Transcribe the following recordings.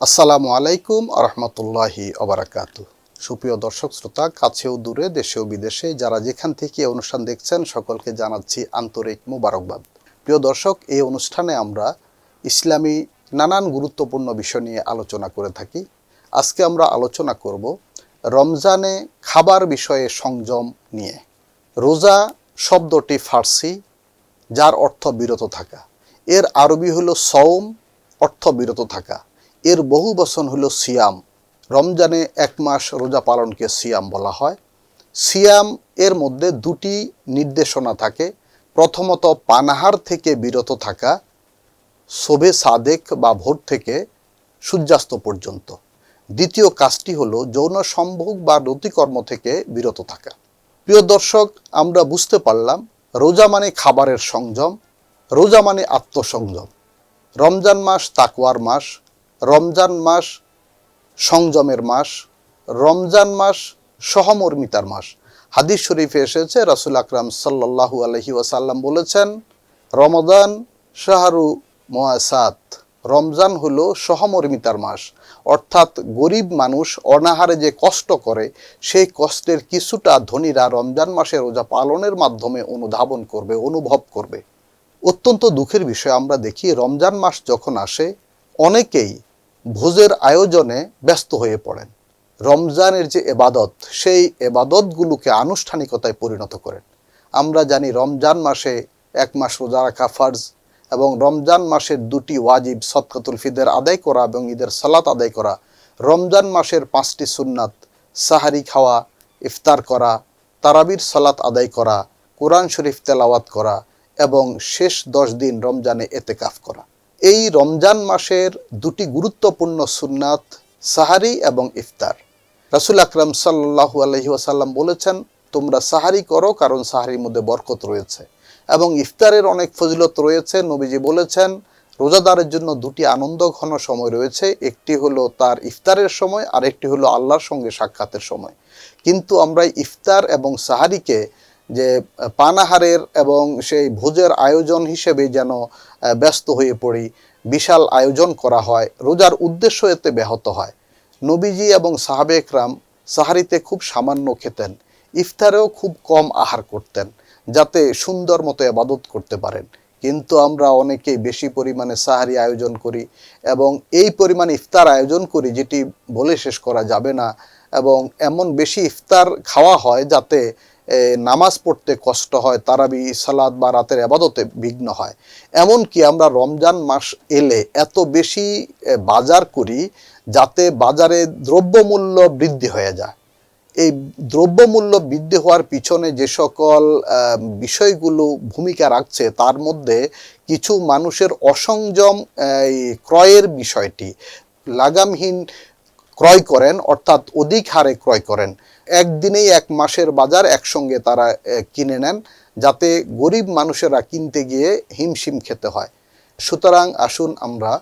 আসসালামু আলাইকুম আরহামতুল্লাহি অবরাকাত সুপ্রিয় দর্শক, শ্রোতা, কাছেও দূরে, দেশেও বিদেশে, যারা যেখান থেকে অনুষ্ঠান দেখছেন, সকলকে জানাচ্ছি আন্তরিক মুবারকবাদ। প্রিয় দর্শক, এই অনুষ্ঠানে আমরা ইসলামী নানান গুরুত্বপূর্ণ বিষয় নিয়ে আলোচনা করে থাকি। আজকে আমরা আলোচনা করব রমজানে খাবার বিষয়ে সংযম নিয়ে। রোজা শব্দটি ফার্সি, যার অর্থ বিরত থাকা। এর আরবি হলো সৌম অর্থ বিরত থাকা। এর বহু বচন হল সিয়াম। রমজানে এক মাস রোজা পালনকে সিয়াম বলা হয়। সিয়াম এর মধ্যে দুটি নির্দেশনা থাকে। প্রথমত, পানাহার থেকে বিরত থাকা, শোভে সাদেক বা ভোর থেকে সূর্যাস্ত পর্যন্ত। দ্বিতীয় কাজটি হল যৌন সম্ভোগ বা রতিকর্ম থেকে বিরত থাকা। প্রিয় দর্শক, আমরা বুঝতে পারলাম, রোজা মানে খাবারের সংযম, রোজা মানে আত্মসংযম। রমজান মাস তাকুয়ার মাস রমজান মাস সংযমের মাস, রমজান মাস সহমর্মিতার মাস। হাদিস শরীফে এসেছে, রাসুল আকরাম সাল্লাহু আলহি ওয়াসাল্লাম বলেছেন রমদান শাহরু মোয়াসাত। রমজান হলো সহমর্মিতার মাস। অর্থাৎ গরিব মানুষ অনাহারে যে কষ্ট করে, সেই কষ্টের কিছুটা ধনীরা রমজান মাসে রোজা পালনের মাধ্যমে অনুধাবন করবে, অনুভব করবে। অত্যন্ত দুঃখের বিষয় আমরা দেখি, রমজান মাস যখন আসে, অনেকেই ভোজের আয়োজনে ব্যস্ত হয়ে পড়েন। রমজানের যে এবাদত, সেই এবাদতগুলোকে আনুষ্ঠানিকতায় পরিণত করেন। আমরা জানি রমজান মাসে এক মাস রোজা রাখা ফার্জ এবং রমজান মাসের দুটি ওয়াজিব সৎকাতুল ফিদের আদায় করা এবং ঈদের সালাত আদায় করা। রমজান মাসের পাঁচটি সুন্নাত, সাহারি খাওয়া, ইফতার করা, তারাবির সালাত আদায় করা, কোরআন শরীফ তেলাওয়াত করা এবং শেষ দশ দিন রমজানে এতেকাফ করা। এই রমজান মাসের দুটি গুরুত্বপূর্ণ সুন্নাত, সাহারি এবং ইফতার। রাসুল আকরাম সাল্লাহু আলহি ওয়াসাল্লাম বলেছেন, তোমরা সাহারি করো কারণ সাহারির মধ্যে বরকত রয়েছে এবং ইফতারের অনেক ফজিলত রয়েছে। নবীজি বলেছেন, রোজাদারের জন্য দুটি আনন্দ ঘন সময় রয়েছে। একটি হলো তার ইফতারের সময় আর একটি হলো আল্লাহর সঙ্গে সাক্ষাতের সময়। কিন্তু আমরা ইফতার এবং সাহারিকে যে পানাহারের এবং সেই ভোজের আয়োজন হিসেবে যেন ব্যস্ত হয়ে পড়ি, বিশাল আয়োজন করা হয়, রোজার উদ্দেশ্য এতে ব্যাহত হয়। নবীজি এবং সাহাবে একরাম সাহারিতে খুব সামান্য খেতেন, ইফতারেও খুব কম আহার করতেন, যাতে সুন্দর মতো আবাদত করতে পারেন। কিন্তু আমরা অনেকেই বেশি পরিমাণে সাহারি আয়োজন করি এবং এই পরিমাণ ইফতার আয়োজন করি যেটি বলে শেষ করা যাবে না এবং এমন বেশি ইফতার খাওয়া হয় যাতে নামাজ পড়তে কষ্ট হয়, তারাবি সালাদ বা রাতের আবাদতে বিঘ্ন হয়। এমনকি আমরা রমজান মাস এলে এত বেশি বাজার করি যাতে বাজারে দ্রব্যমূল্য বৃদ্ধি হয়ে যায়। এই দ্রব্যমূল্য বৃদ্ধি হওয়ার পিছনে যে সকল বিষয়গুলো ভূমিকা রাখছে, তার মধ্যে কিছু মানুষের অসংযম ক্রয়ের বিষয়টি। লাগামহীন ক্রয় করেন, অর্থাৎ অধিক হারে ক্রয় করেন। একদিনেই এক মাসের বাজার একসঙ্গে তারা কিনে নেন, যাতে গরিব মানুষেরা কিনতে গিয়ে হিমশিম খেতে হয়। সুতরাং আসুন আমরা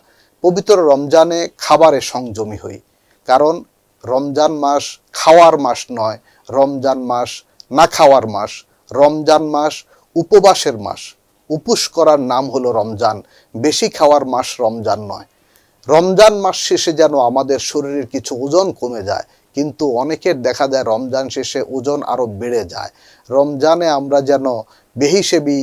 পবিত্র রমজানে খাবারে সংযমী হই। কারণ রমজান মাস খাওয়ার মাস নয়, রমজান মাস না খাওয়ার মাস, রমজান মাস উপবাসের মাস। উপোস করার নাম হলো রমজান, বেশি খাওয়ার মাস রমজান নয়। রমজান মাস শেষে যেন আমাদের শরীরের কিছু ওজন কমে যায়, কিন্তু অনেকের দেখা যায় রমজান শেষে ওজন আরও বেড়ে যায়। রমজানে আমরা যেন বেহিসেবি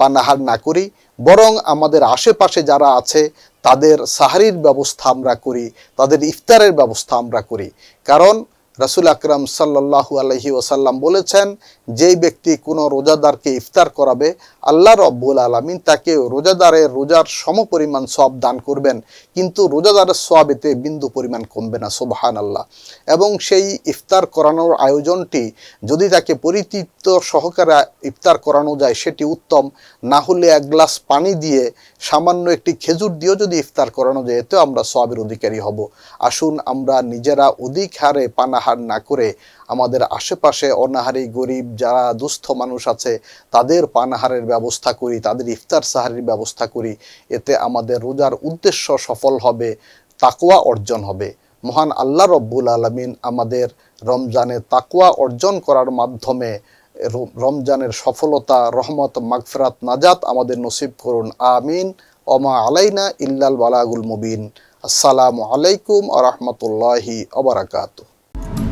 পানাহার না করি, বরং আমাদের আশেপাশে যারা আছে, তাদের সাহারির ব্যবস্থা আমরা করি, তাদের ইফতারের ব্যবস্থা আমরা করি। কারণ রাসুল আকরাম সাল্লাহু আলহি ওসাল্লাম বলেছেন, যেই ব্যক্তি কোনো রোজাদারকে ইফতার করাবে, আল্লাহ রব্বুল আলমিন তাকে রোজাদারের রোজার সমপরিমাণ সব দান করবেন। কিন্তু রোজাদারের সব এতে বিন্দু পরিমাণ কমবে না সোবাহান আল্লাহ এবং সেই ইফতার করানোর আয়োজনটি যদি তাকে পরিতৃপ্ত সহকারে ইফতার করানো যায়, সেটি উত্তম। না হলে এক গ্লাস পানি দিয়ে সামান্য একটি খেজুর দিয়েও যদি ইফতার করানো যায়, এতেও আমরা সবের অধিকারী হব। আসুন আমরা নিজেরা অধিক হারে পানাহার না করে আমাদের আশেপাশে অনাহারি গরিব যারা দুস্থ মানুষ আছে, তাদের পানাহারের ব্যবস্থা করি, তাদের ইফতার সাহারির ব্যবস্থা করি। এতে আমাদের রোজার উদ্দেশ্য সফল হবে তাকুয়া অর্জন হবে। মহান আল্লাহ রব্বুল আলমিন আমাদের রমজানে তাকুয়া অর্জন করার মাধ্যমে রমজানের সফলতা, রহমত, মাগফরাত, নাজাত আমাদের নসিব করুন। আমিন। অমা আলাইনা ইল্লাল বালাগুল মুবিন। আসসালামু আলাইকুম আরহামতুল্লাহি অবরাকাতু